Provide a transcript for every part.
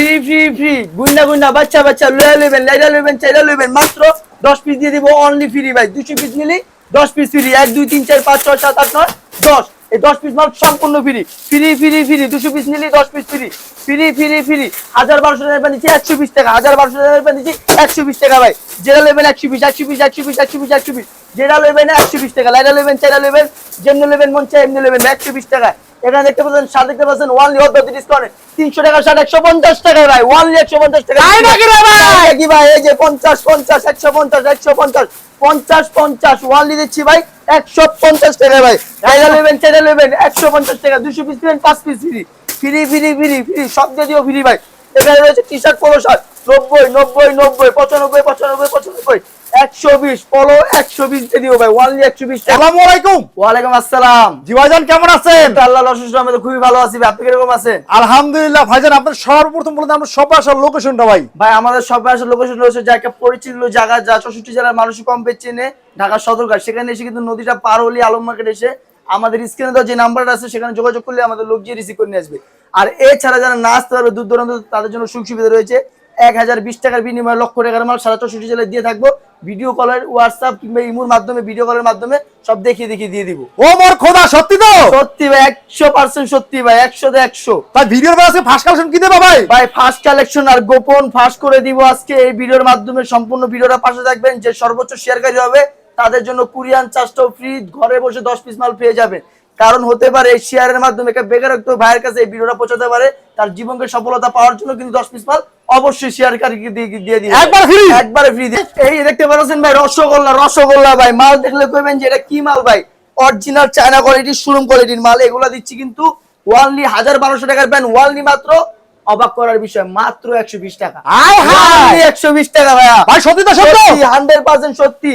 Free free free গুন্ডা গুন্ডা, বাচ্চা বাচ্চা, লয়া লইবেন লাইলা লইবেন চাইলা লইবেন, মাত্র দশ পিস দিয়ে দিব অনলি ফ্রি ভাই। দুশো পিস নিলি, দশ পিস ফ্রি এক, দুই, তিন, চার, পাঁচ, ছয়, সাত, আট, নয়, দশ। এই দশ পিস মাল সম্পূর্ণ ফ্রি ফ্রি ফ্রি ফ্রি দুশো পিস নিলি, দশ piece free free free free হাজার বারোশো টাকা নিচ্ছি একশো বিশ টাকা। হাজার বারোশো টাকা নিচ্ছি একশো বিশ টাকা ভাই। যেটা নেবেন একশো বিশ একশো বিশ একশো বিশ একশো বিশ একশো বিশ যেটা নেবেন একশো বিশ টাকা। লাইটা নেবেন চাইটা নেবেন যেমনি নেবেন মন চাই এমনি নেবেন একশো বিশ টাকা। এখানে দেখতে পাচ্ছেন শার্ট দেখতে পাচ্ছেন ওয়ানলি অদ্ভুত ডিসকাউন্ট তিনশো টাকা শার্ট একশো পঞ্চাশ টাকা ভাই ওয়ানলি একশো পঞ্চাশ টাকা রে ভাই? এই যে পঞ্চাশ পঞ্চাশ একশো পঞ্চাশ একশো পঞ্চাশ। পঞ্চাশ পঞ্চাশ ওয়ানলি দিচ্ছি ভাই একশো পঞ্চাশ টাকা ভাই। চাইটা নেবেন চাইটা নেবেন একশো পঞ্চাশ টাকা। দুশো পিস নেবেন পাঁচ piece free free free free free সব জাতীয় ফ্রি ভাই। এখানে রয়েছে টি শার্ট পলো শার্ট নব্বই নব্বই নব্বই পঁচানব্বই পঁচানব্বই পলো দিয়ে দিও ভাই ওয়ানলি আসসালামু আলাইকুম। ওয়ালাইকুম আসসালাম। জি ভাইজান কেমন আছেন? আল্লাহ অসুস্থ আমি তো খুবই ভালো আছি ভাই। আপনি কীরকম আছেন? আলহামদুলিল্লাহ ভাইজান আপনার সর্বপ্রথম বলতে আমরা সবাই আসার লোকেশনটা ভাই। ভাই আমাদের আসার লোকেশন রয়েছে যা একটা পরিচিত জায়গা যা জেলার মানুষ কম চেনে ঢাকা সদরঘাট। সেখানে এসে কিন্তু নদীটা পার হলে আলম মার্কেট এসে আমাদের স্ক্রিনে যে নাম্বারটা আছে সেখানে যোগাযোগ করলে আমাদের লোক গিয়ে রিসিভ করে নিয়ে আসবে। আর এছাড়া যারা না আসতে পারবে দূর দূরান্ত তাদের জন্য সুখ সুবিধা রয়েছে। এক হাজার বিশ টাকার বিনিময়ে লক্ষ টাকার মাল সারা চৌষট্টি জেলায় দিয়ে থাকব। ভিডিও কলের হোয়াটসঅ্যাপ কিংবা ইমুর মাধ্যমে ভিডিও কলের মাধ্যমে সব দেখিয়ে দেখিয়ে দিয়ে দিব। ও মোর খোদা সত্যি তো? সত্যি ভাই একশো পার্সেন্ট সত্যি ভাই একশোতে একশো। তাই ভিডিওর আজকে ফার্স্ট কালেকশন কি দেবা ভাই? ভাই ফার্স্ট কালেকশন আর গোপন ফাঁস করে দিব আজকে। এই ভিডিওর মাধ্যমে সম্পূর্ণ ভিডিওটা পাশে থাকবেন যে সর্বোচ্চ শেয়ারকারী হবে তাদের জন্য কুরিয়ান চার্জটাও ফ্রি ঘরে বসে দশ পিস মাল পেয়ে যাবেন। কারণ হতে পারে এই শেয়ারের মাধ্যমে একটা বেকারত্ব ভাইয়ের কাছে এই ভিডিওটা পৌঁছাতে পারে তার জীবনকে সফলতা পাওয়ার জন্য কিন্তু দশ পিস মাল অবশ্যই শেয়ারকারীকে দিয়ে দিয়ে দিয়ে একবার free? একবারে ফ্রি এই দেখতে পাচ্ছেন ভাই রসগোল্লা রসগোল্লা ভাই মাল দেখলে কইবেন যে এটা কি মাল ভাই? অরিজিনাল চায়না কোয়ালিটির শোরুম কোয়ালিটির মাল এগুলা দিচ্ছি কিন্তু ওয়ানলি হাজার বারোশো টাকার ব্যান ওয়ানলি মাত্র অবাক করার বিষয় মাত্র একশো বিশ টাকা। একশো বিশ টাকা ভাইয়া। ভাই সত্যি তো সত্য। হান্ড্রেড পার্সেন্ট সত্যি।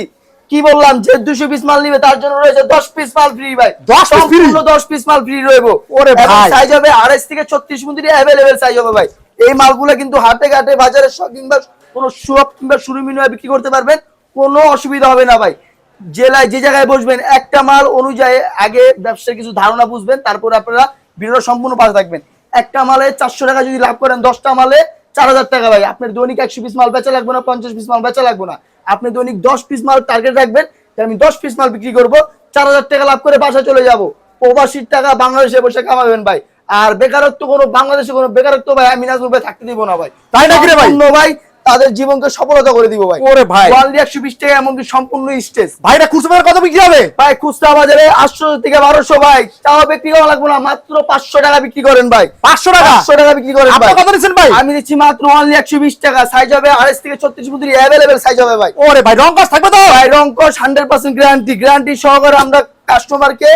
কি বললাম? যে দুশো পিস মাল নিবে তার জন্য রয়েছে দশ পিস মাল ফ্রি ভাই। 10 piece দশ পিস মাল ফ্রি রইব। ওরে ভাই। সাইজ হবে আড়াইশ থেকে ছত্রিশ মন্দিরে অ্যাভেলেবেল সাইজ হবে ভাই। এই মালগুলো কিন্তু হাটে ঘাটে বাজারে কিংবা কোনো শপ কিংবা শুরুমিনু বিক্রি করতে পারবেন। কোনো অসুবিধা হবে না ভাই। জেলায় যে জায়গায় বসবেন একটা মাল অনুযায়ী আগে ব্যবসার কিছু ধারণা বুঝবেন তারপর আপনারা ভিডিও সম্পূর্ণ পাশে থাকবেন। একটা মালে চারশো টাকা যদি লাভ করেন দশটা মালে চার হাজার টাকা ভাই। আপনার দৈনিক একশো পিস মাল বেচা লাগবে না পঞ্চাশ পিস মাল বেচা লাগবে না। আপনি দৈনিক দশ পিস মাল টার্গেট রাখবেন যে আমি দশ পিস মাল বিক্রি করব চার হাজার টাকা লাভ করে বাসা চলে যাব। প্রবাসীর টাকা বাংলাদেশে বসে কামাবেন ভাই। আর বেকারত্ব কোনো বাংলাদেশে কোনো বেকারত্ব ভাই আমি নাজমুল ভাই থাকতে দিব না ভাই। তাই না? ভাই তাদের জীবনকে সফলতা করে দিব ভাই। ওরে ভাই। ওয়ানলি একশো বিশ টাকা এমনকি সম্পূর্ণ স্টেজ। ভাইটা খুচরা কত বিক্রি হবে? ভাই খুচরা বাজারে আটশো থেকে বারোশো ভাই। তাও বিক্রি করা লাগবে না মাত্র পাঁচশো টাকা বিক্রি করেন ভাই। পাঁচশো টাকা? পাঁচশো টাকা বিক্রি করেন ভাই। কত নিচ্ছেন ভাই? আমি দিচ্ছি মাত্র একশো বিশ টাকা। সাইজ হবে আড়াইশ থেকে ছত্রিশ অ্যাভেলেবেল সাইজ হবে ভাই। ওরে ভাই রং কাজ থাকবে তো? ভাই রঙ্কশ হান্ড্রেড পার্সেন্ট গ্যারান্টি গ্যারান্টি সহকারে আমরা কাস্টমারকে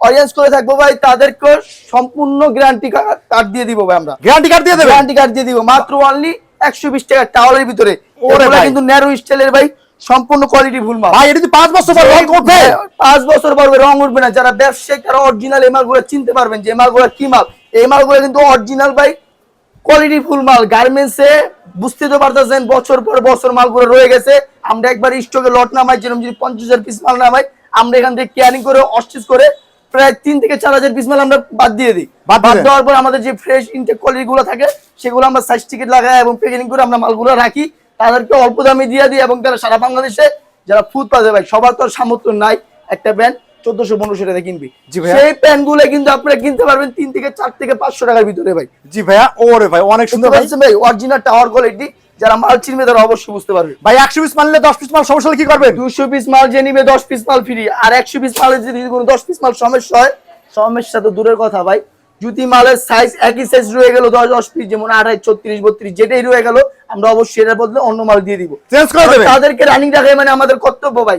অডিয়েন্স করে থাকব ভাই। তাদেরকে সম্পূর্ণ গ্যারান্টি কার্ড দিয়ে দিব ভাই আমরা। গ্যারান্টি কার্ড দিয়ে দেবে? গ্যারান্টি কার্ড দিয়ে দিব। মাত্র অনলি একশো বিশ টাকা টাওয়ালের ভিতরে। ওরে। কিন্তু ন্যারো স্টাইলের ভাই সম্পূর্ণ কোয়ালিটি ফুল মাল। ভাই এটা যদি পাঁচ বছর পর রং করবে পাঁচ বছর পর্বে রং উঠবে না। যারা ব্যবসায়িক তারা অরিজিনাল এই মালগুলো চিনতে পারবেন যে মালগুলো কি মাল। এই মালগুলো কিন্তু অরিজিনাল ভাই কোয়ালিটি ফুল মাল। গার্মেন্টসে বুঝতে তো পারতেছেন বছর পর বছর মালগুলো রয়ে গেছে। আমরা একবার স্টকে লট নামাই যেরকম যদি পঞ্চাশ হাজার পিস মাল নামাই আমরা এখান থেকে কেয়ারিং করে অস্টিচ করে প্রায় তিন থেকে চার হাজার পিস মাল আমরা বাদ দিয়ে দিই। বাদ। দেওয়ার পর আমাদের যে ফ্রেশ ইনটেক কোয়ালিটি গুলো থাকে সেগুলো আমরা সাইজ টিকিট লাগাই এবং প্যাকেজিং করে আমরা মালগুলো রাখি। তাদেরকে অল্প দামে দিয়ে দিই এবং তারা সারা বাংলাদেশে যারা ফুটপাতে ভাই সবার তো সামর্থ্য নাই একটা প্যান্ট চোদ্দশো পনেরোশো টাকা কিনবি। জি সেই প্যান্টগুলো কিন্তু আপনারা কিনতে পারবেন তিন থেকে চার থেকে পাঁচশো টাকার ভিতরে ভাই। জি ভাইয়া ওরে ভাই অনেক সুন্দর ভাই। ভাই অরিজিনাল টাওয়ার কোয়ালিটি যারা মাল চিনবে তারা অবশ্যই বুঝতে পারবে। ভাই একশো পিস মানলে দশ পিস মাল সমস্যা হলে কি করবেন? দুশো পিস মাল যে নিবে দশ পিস মাল ফ্রি আর একশো পিস মালের যদি কোনো দশ পিস মাল সমস্যা হয় সমস্যা তো দূরের কথা ভাই। যদি মালের সাইজ একই সাইজ রয়ে গেল দশ দশ পিস যেমন আড়াই ছত্রিশ বত্রিশ যেটাই রয়ে গেল আমরা অবশ্যই এটার বদলে অন্য মাল দিয়ে দিব। চেঞ্জ করে দেবে তাদেরকে রানিং রাখে মানে আমাদের কর্তব্য ভাই।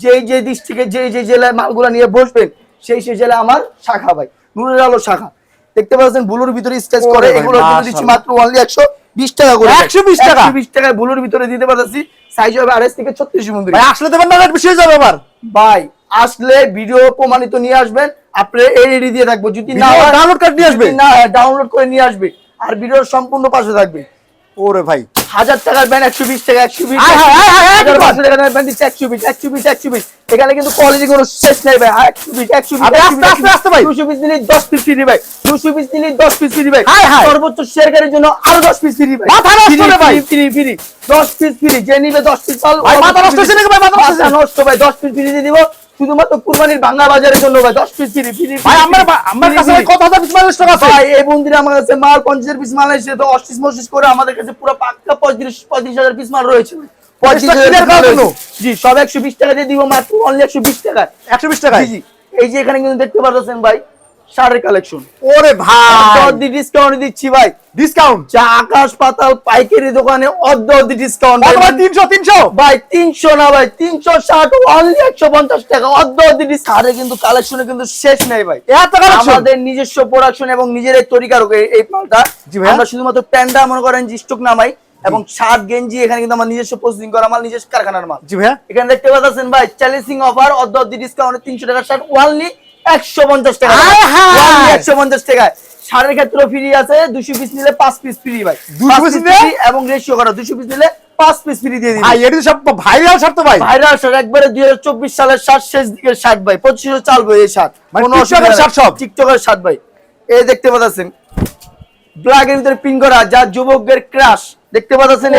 যেই যে দিক থেকে যে যে জেলায় মালগুলা নিয়ে বসবেন সেই সেই জেলায় আমার শাখা ভাই। নুরের আলো শাখা। দেখতে পাচ্ছেন বুলুর ভিতরে স্টেজ করে এগুলো দিচ্ছি মাত্র অনলি একশো বিশ টাকা করে। 120 টাকা? বিশ টাকায় বুলুর ভিতরে দিতে পারতেছি। সাইজ হবে আড়াইশ থেকে ছত্রিশ মন্দির ভাই আসলে দেবেন না বেশি হয়ে যাবে আবার। ভাই আসলে ভিডিও প্রমাণিত নিয়ে আসবেন। আপনি এই রেডি দিয়ে রাখব যদি না ডাউনলোড download নিয়ে আসবে? না ডাউনলোড করে নিয়ে আসবে। আর ভিডিওর সম্পূর্ণ পাশে থাকবে। ওরে ভাই হাজার টাকার ব্যান্ড একশো বিশ টাকা একশো বিশ টাকার ব্যান্ড দিচ্ছে একশো বিশ একশো বিশ একশো বিশ। এখানে কিন্তু কোয়ালিটি কোনো শেষ নেই ভাই। একশো বিশ একশো বিশ আস্তে, আস্তে, আস্তে ভাই। দুশো পিস নিলে দশ পিস ফ্রি ভাই। দুশো পিস নিলে দশ পিস ফ্রি ভাই। সর্বোচ্চ শেয়ারকারীর জন্য আরও দশ পিস ফ্রি ভাই। মাথা নষ্ট রে ভাই। ফ্রি ফ্রি দশ পিস ফ্রি যে নিবে দশ পিস মাল ভাই, মাথা নষ্ট হয়েছে নাকি ভাই? মাথা নষ্ট ভাই দশ পিস ফ্রি দিয়ে দিব। শুধুমাত্র কুরবানির বাংলা বাজারের জন্য ভাই দশ পিস ফ্রি ফ্রি ভাই আমার আমার কাছে কত হাজার পিস মাল স্টক আছে। ভাই এই বন্ধুরা আমার কাছে মাল পঞ্চাশ পিস মাল এসে তো অষ্টিশ মস্টিস করে আমাদের কাছে পুরো পাক্কা পঁয়ত্রিশ পঁয়ত্রিশ হাজার পিস মাল রয়েছে। জি সব একশো বিশ টাকা দিয়ে দিব মাত্র অনলি একশো বিশ টাকা একশো বিশ টাকায়? জি জি। এই যে এখানে কিন্তু দেখতে পাচ্ছেন ভাই শাড়ির কালেকশন ওরে ভাই। ডিসকাউন্ট দিচ্ছি ভাই। ডিসকাউন্ট যা আকাশ পাতাল পাইকারি দোকানে অর্ধ অর্ধ ডিসকাউন্ট ভাই? তিনশো তিনশো? ভাই তিনশো না ভাই তিনশো ষাট অনলি একশো পঞ্চাশ টাকা। অর্ধ অর্ধ ডিসকাউন্ট কিন্তু কালেকশনে কিন্তু শেষ নেই ভাই। এত কালেকশন আমাদের নিজস্ব প্রোডাকশন এবং নিজের তৈরিকার এই ভাইয়া। আমরা শুধুমাত্র প্যান্ডা মনে করেন যে স্টক নামাই এবং শার্ট গেঞ্জি এখানে কিন্তু আমার নিজস্ব প্রসেসিং করা মাল নিজস্ব কারখানার মাল। জি ভাইয়া। এখানে দেখতে পাচ্ছেন ভাই চ্যালেঞ্জিং অফার অর্ধ অর্ধ ডিসকাউন্ট তিনশো টাকা শার্ট ওয়ানলি একশো পঞ্চাশ টাকা। একশো পঞ্চাশ টাকায় শাড়ির ক্ষেত্রে ফ্রি আছে দুশো পিস নিলে পাঁচ পিস ফ্রি ভাই। 200 পাঁচ piece piece নিলে? এবং রেশিও করা দুশো পিস নিলে পাঁচ পিস ফ্রি দিয়ে দিই এটি সব ভাইরাল শার্ট তো ভাই। ভাইরাল শার্ট একবারে দুই হাজার চব্বিশ সালের শার্ট শেষ দিকের শার্ট ভাই। পঁচিশশো চালবো এই শার্ট মানে শার্ট সব? টিকটকের শার্ট ভাই। এই দেখতে পাচ্ছেন। ব্ল্যাকের ভিতরে পিন করা যা যুবকদের ক্রাশ দেখতে পাচ্ছেন।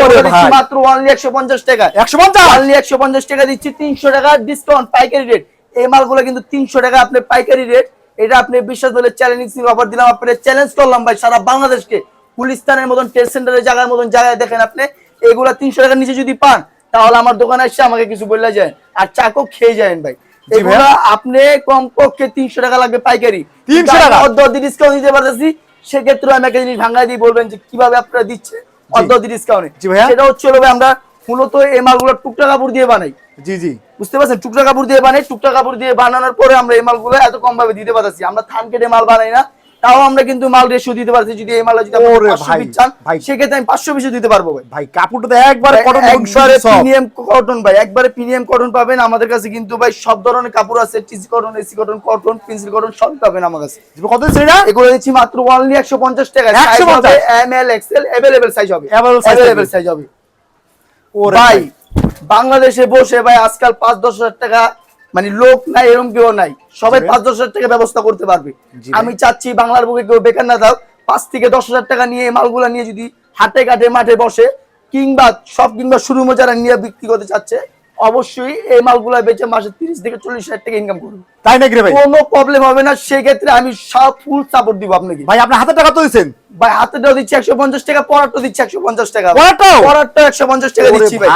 মাত্র অনলি একশো পঞ্চাশ টাকা। একশো পঞ্চাশ? অনলি একশো পঞ্চাশ টাকা দিচ্ছি তিনশো টাকা ডিসকাউন্ট পাইকারি রেট এই মালগুলো কিন্তু তিনশো টাকা আপনি পাইকারি রেট এটা আপনি বিশ্বাস হলে চ্যালেঞ্জিং অফার দিলাম আপনার চ্যালেঞ্জ করলাম ভাই সারা বাংলাদেশকে। গুলিস্তানের মতন ট্রেড সেন্টারের জায়গার মতন জায়গায় দেখেন আপনি। এগুলা তিনশো টাকার নিচে যদি পান তাহলে আমার দোকানে এসে আমাকে কিছু বললে যায়। আর চাকো খেয়ে যাবেন ভাই। এগুলা। আপনি কমপক্ষে তিনশো টাকা লাগবে পাইকারি। 300 টাকা? অর্ধ ডিসকাউন্ট দিতে পারতেছি। সেক্ষেত্রে আমি একটা জিনিস ভাঙাই দিয়ে বলবেন যে কীভাবে আপনারা দিচ্ছে অর্ধ ডিসকাউন্টে সেটা হচ্ছে আমরা মূলত এই মালগুলো টুকটা কাপড় দিয়ে বানাই। জি জি। বুঝতে পারছেন? টুকটা কাপড় দিয়ে বানাই টুকটা কাপড় দিয়ে বানানোর পরে আমরা এই মালগুলো এত কম ভাবে দিতে পারছি আমরা থান কেটে মাল বানাই না তাও আমরা কিন্তু মাল রেশিও দিতে পারছি যদি এই মাল যদি আপনি ওরে 500 পিস চান ভাই। সেক্ষেত্রে আমি পাঁচশো পিসও দিতে পারব ভাই। ভাই কাপড়টা তো একবারে কটন একবারে প্রিমিয়াম কটন ভাই একবারে প্রিমিয়াম কটন পাবেন। আমাদের কাছে কিন্তু ভাই সব ধরনের কাপড় আছে TC cotton AC cotton cotton pencil cotton সব পাবেন আমার কাছে। কত সেটা এগুলো দিচ্ছি মাত্র অনলি একশো পঞ্চাশ টাকা 150 M L XL available size হবে। থাকবে। সাইজ হবে। ভাই বাংলাদেশে বসে ভাই আজকাল পাঁচ দশ হাজার টাকা মানে লোক নাই এরকম কেউ নাই। সবাই পাঁচ দশ হাজার টাকা ব্যবস্থা করতে পারবে। আমি চাচ্ছি বাংলার বুকে কেউ বেকার না থাক পাঁচ থেকে দশ হাজার টাকা নিয়ে মালগুলা নিয়ে যদি হাটে ঘাটে মাঠে বসে কিংবা সব কিংবা শুরু যারা নিয়ে বিক্রি করতে চাচ্ছে অবশ্যই এই মালগুলা বেচে মাসে তিরিশ থেকে চল্লিশ হাজার টাকা ইনকাম করবে তাই নাকি ভাই? কোনো প্রবলেম হবে না সেই ক্ষেত্রে আমি সব ফুল সাপোর্ট দিব আপনাকে। ভাই আপনার হাতে টাকা তো দিচ্ছেন ভাই হাতেটাও দিচ্ছি একশো পঞ্চাশ টাকা পরারটাও দিচ্ছি একশো পঞ্চাশ টাকা? পরারটাও একশো পঞ্চাশ টাকা দিচ্ছি ভাই।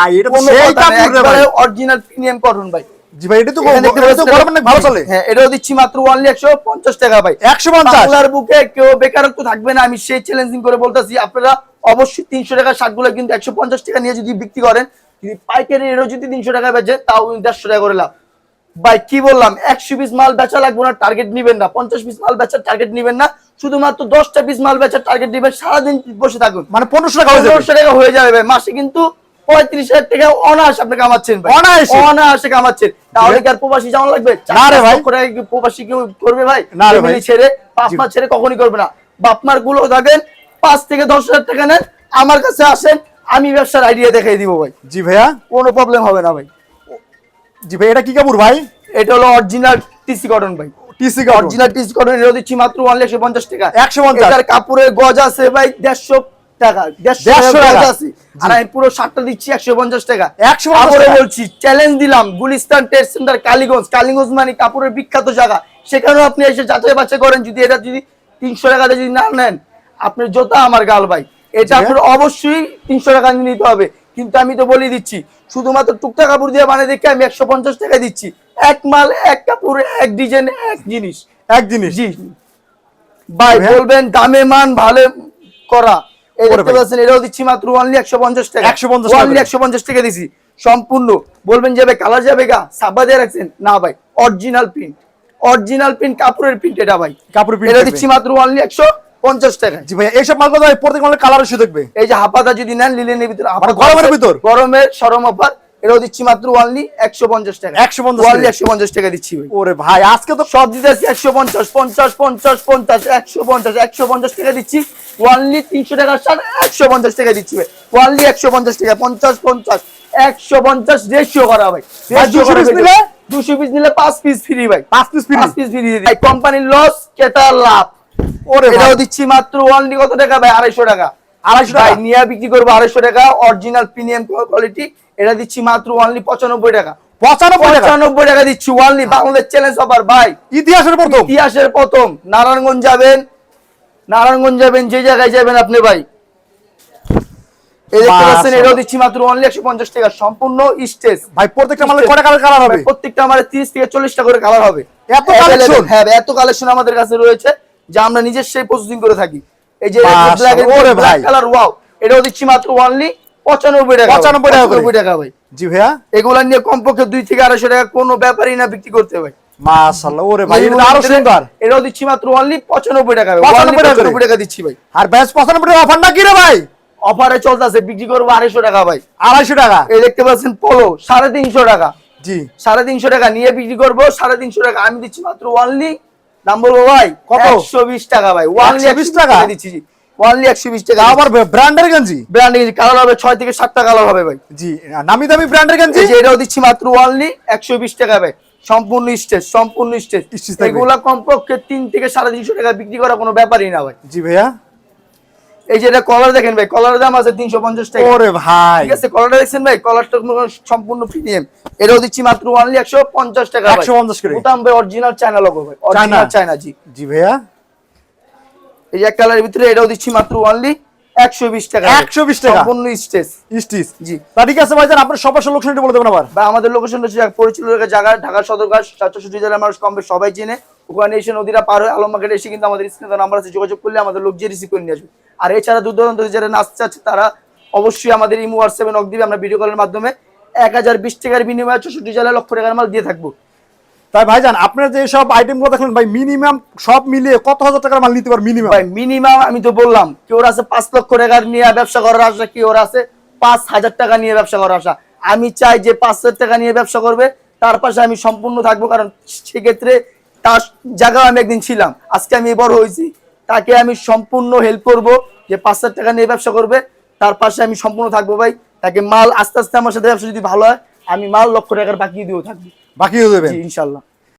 অরিজিনাল প্রিমিয়াম কটন ভাই। জি ভাই এটা তো অনেক ভালো চলে। হ্যাঁ এটাও দিচ্ছি মাত্র অনলি একশো পঞ্চাশ টাকা ভাই। একশো পঞ্চাশ? বাংলার বুকে কেউ বেকারত্ব থাকবে না আমি সেই চ্যালেঞ্জিং করে বলতেছি। আপনারা অবশ্যই তিনশো টাকা শার্টগুলো কিন্তু একশো পঞ্চাশ টাকা নিয়ে যদি বিক্রি করেন যদি পাইকারি রেটও যদি তিনশো টাকা বেচে তাও দেড়শো টাকা করে লাভ। ভাই কি বললাম? একশো পিস মাল বেচা লাগবে না টার্গেট নিবেন না। পঞ্চাশ পিস মাল বেচার টার্গেট নিবেন না। শুধুমাত্র দশটা পিস মাল বেচার টার্গেট নিবেন সারাদিন বসে থাকুন। মানে পনেরোশো টাকা পনেরোশো টাকা হয়ে যাবে ভাই। মাসে কিন্তু পঁয়ত্রিশ হাজার টাকা অনায়াস আপনি কামাচ্ছেন ভাই। অনায়াসে? অনায়াসে কামাচ্ছেন। তাহলে কি আর প্রবাসী যেমন লাগবে? না রে ভাই। চার লক্ষ টাকা কি প্রবাসী কেউ করবে ভাই? না রে ভাই। ছেড়ে বাপ জি। ছেড়ে কখনই করবে না। বাপ মারগুলো থাকেন পাঁচ থেকে দশ হাজার টাকা নেন আমার কাছে আসেন আমি ব্যবসার আইডিয়া দেখাই দিব ভাই। জি ভাইয়া। কোনো প্রবলেম হবে না ভাই। জি ভাই এটা কি কাপড় ভাই? এটা হলো অরিজিনাল টিসি কটন ভাই। টিসি কাপড় অরিজিনাল টিসি কটন এটা দিচ্ছি মাত্র ওয়ান একশো পঞ্চাশ টাকা। 150 এটার কাপড়ের গজ আছে ভাই দেড়শো টাকা। 150 টাকা গজ আছে। আর আমি পুরো শার্টটা দিচ্ছি একশো পঞ্চাশ টাকা। 150 আবারও টাকা। বলছি চ্যালেঞ্জ দিলাম গুলিস্তান ট্রেড সেন্টার কালীগঞ্জ। কালীগঞ্জ মানে কাপড়ের বিখ্যাত জায়গা। সেখানেও আপনি এসে যাচাই বাছাই করেন যদি এটা যদি তিনশো টাকাতে যদি না নেন। আপনার জোতা আমার গাল ভাই। এটা আপনার অবশ্যই তিনশো টাকা নিতে হবে। কিন্তু আমি তো বলে দিচ্ছি শুধুমাত্র টুকটা কাপড় দিয়ে বানিয়ে দেখে আমি একশো পঞ্চাশ টাকা দিচ্ছি। এক মাল এক কাপড় এক ডিজাইন এক জিনিস। এক জিনিস। জি। ভাই বলবেন দামে মান ভালো করা। এটাও দিচ্ছি মাত্র অনলি একশো পঞ্চাশ টাকা। 150 টাকা। অনলি একশো পঞ্চাশ টাকা দিছি। সম্পূর্ণ। বলবেন যাবে কালার যাবে গা? সাবা দিয়ে রাখছেন? না ভাই অরিজিনাল প্রিন্ট অরিজিনাল প্রিন্ট কাপড়ের প্রিন্ট এটা ভাই। print এটা দিচ্ছি মাত্র অনলি একশো পঞ্চাশ টাকা। জি ভাইয়া এইসব মাল কথা প্রত্যেক মালের কালার এসে দেখবে। এই যে হাফাতা যদি নেন লিলেনের ভিতরে মানে গরমের ভিতর? গরমের সরম অফার এটাও দিচ্ছি মাত্র ওয়ানলি একশো পঞ্চাশ টাকা। 150 ওয়ানলি টাকা। একশো পঞ্চাশ টাকা দিচ্ছি ভাই। ওরে ভাই আজকে তো সব দিতে আছি একশো পঞ্চাশ পঞ্চাশ পঞ্চাশ পঞ্চাশ একশো পঞ্চাশ একশো পঞ্চাশ টাকা দিচ্ছি। ওয়ানলি তিনশো টাকার সার একশো পঞ্চাশ টাকা দিচ্ছি ভাই। একশো পঞ্চাশ টাকা পঞ্চাশ পঞ্চাশ একশো পঞ্চাশ রেশিও করা ভাই। আর 200 piece নিলে? দুশো পিস নিলে পাঁচ পিস ফ্রি ভাই। পাঁচ পিস ফ্রি পাঁচ পিস ফ্রি ভাই কোম্পানির লস ক্রেতার লাভ? ভাই এটাও দিচ্ছি মাত্র ওয়ানলি কত টাকা ভাই? আড়াইশো টাকা। আড়াইশো টাকা? নিয়ে বিক্রি করব আড়াইশো টাকা অরিজিনাল প্রিমিয়াম কোয়ালিটি এটা দিচ্ছি মাত্র ওয়ানলি পঁচানব্বই টাকা। পঁচানব্বই টাকা? দিচ্ছি ওয়ানলি বাংলাদেশ চ্যালেঞ্জ অফার ভাই। ইতিহাসের প্রথম? ইতিহাসের প্রথম। নারায়ণগঞ্জ যাবেন। নারায়ণগঞ্জ যাবেন যে জায়গায় যাবেন আপনি ভাই। এই দেখতে পাচ্ছেন এটাও দিচ্ছি মাত্র অনলি একশো পঞ্চাশ টাকা। সম্পূর্ণ স্টেজ। ভাই প্রত্যেকটা কটা কালার কালার হবে? প্রত্যেকটা আমার তিরিশ থেকে চল্লিশটা করে কালার হবে। এত? হ্যাঁ এত কালেকশন আমাদের কাছে রয়েছে। যে আমরা নিজের সেই প্রসেসিং করে থাকি। এই যে কালার ওয়াও এটাও দিচ্ছি মাত্র অনলি পঁচানব্বই টাকা 95 টাকা করে। 95 টাকা ভাই। জি ভাইয়া। এগুলা নিয়ে কমপক্ষে দুই থেকে আড়াইশো টাকা কোনো ব্যাপারই না বিক্রি করতে ভাই মাশাআল্লাহ ওরে ভাই আরও সুন্দর। এটাও দিচ্ছি মাত্র অনলি পঁচানব্বই টাকা 95 টাকা করে। পঁচানব্বই টাকা দিচ্ছি ভাই। আর ব্যাস পঁচানব্বই টাকা অফার না কি রে ভাই? অফারে চলতেছে বিক্রি করব আড়াইশো টাকা ভাই। আড়াইশো টাকা। এই দেখতে পাচ্ছেন পোলো সাড়ে তিনশো টাকা। জি। সাড়ে তিনশো টাকা নিয়ে বিক্রি করব সাড়ে তিনশো টাকা আমি দিচ্ছি মাত্র ওয়ানলি দাম বলব ভাই? কত? একশো বিশ টাকা ভাই। ওয়ানলি 120 একশো টাকা? দিচ্ছি। ওয়ানলি একশো বিশ টাকা। আবার ব্র্যান্ডের গেঞ্জি? ব্র্যান্ড কালার হবে ছয় থেকে সাতটা কালার হবে ভাই। জি নামি দামি ব্র্যান্ডের গেঞ্জি? এটাও দিচ্ছি মাত্র ওয়ানলি একশো বিশ টাকা ভাই। সম্পূর্ণ স্টেজ সম্পূর্ণ স্টেজ। এগুলা কমপক্ষে তিন থেকে সাড়ে তিনশো টাকা বিক্রি করা কোনো ব্যাপারই না ভাই। জি ভাইয়া। এই যে এটা কলার দেখেন ভাই কলার দাম আছে তিনশো পঞ্চাশ টাকা। ওরে ভাই। ঠিক আছে কলারটা দেখছেন ভাই? কলারটা সম্পূর্ণ প্রিমিয়াম এটাও দিচ্ছি মাত্র অনলি একশো পঞ্চাশ টাকা 150 করে। বুতাম ভাই অরিজিনাল চায়না লোগো ভাই। অরিজিনাল চায়না জি। জি ভাইয়া। এই যে এক কালারের ভিতরে এটাও দিচ্ছি মাত্র অনলি একশো বিশ টাকা 120 টাকা। সম্পূর্ণ স্টেজ স্টিচ জি। তা ঠিক আছে ভাইজান আপনার সবার লোকেশনটি বলে দেবেন আবার। বা আমাদের লোকেশন হচ্ছে পরিচিত জায়গা ঢাকা সদরঘাট চারশোষট্টি জেলার মানুষ কম বেশ সবাই চেনে। ওখানে এসে নদীরা পার হয়ে আলম মার্কেটে এসে কিন্তু আমাদের স্ক্রিনে নাম্বার আছে যোগাযোগ করলে আমাদের লোক যে রিসিভ করে নিয়ে আসবে। আর এছাড়া দূর দূরান্ত যারা নাচতে চাচ্ছে তারা অবশ্যই আমাদের ইমো হোয়াটসঅ্যাপে নক দিবে। আমরা ভিডিও কলের মাধ্যমে এক হাজার বিশ টাকার বিনিময়ে চৌষট্টি জেলায় লক্ষ টাকার মাল দিয়ে থাকব। তাই ভাইজান আপনার যে সব আইটেমগুলো দেখলেন ভাই মিনিমাম সব মিলিয়ে কত হাজার টাকার মাল নিতে পার মিনিমাম ভাই মিনিমাম আমি তো বললাম কেউ আছে পাঁচ লক্ষ টাকার নিয়ে ব্যবসা করার আশা কেউ আছে পাঁচ হাজার টাকা নিয়ে ব্যবসা করার আশা। আমি চাই যে পাঁচ হাজার টাকা নিয়ে ব্যবসা করবে তার পাশে আমি সম্পূর্ণ থাকব কারণ সেক্ষেত্রে তার জায়গায় আমি একদিন ছিলাম আজকে আমি বড় হয়েছি। তাকে আমি সম্পূর্ণ হেল্প করব যে পাঁচ হাজার টাকা নিয়ে ব্যবসা করবে। তার পাশে আমি সম্পূর্ণ থাকব ভাই। তাকে মাল আস্তে আস্তে আমার সাথে ব্যবসা যদি ভালো হয় আমি মাল লক্ষ টাকার বাকি দিয়েও থাকব। বাকি হয়ে যাবে ইনশাল্লাহ।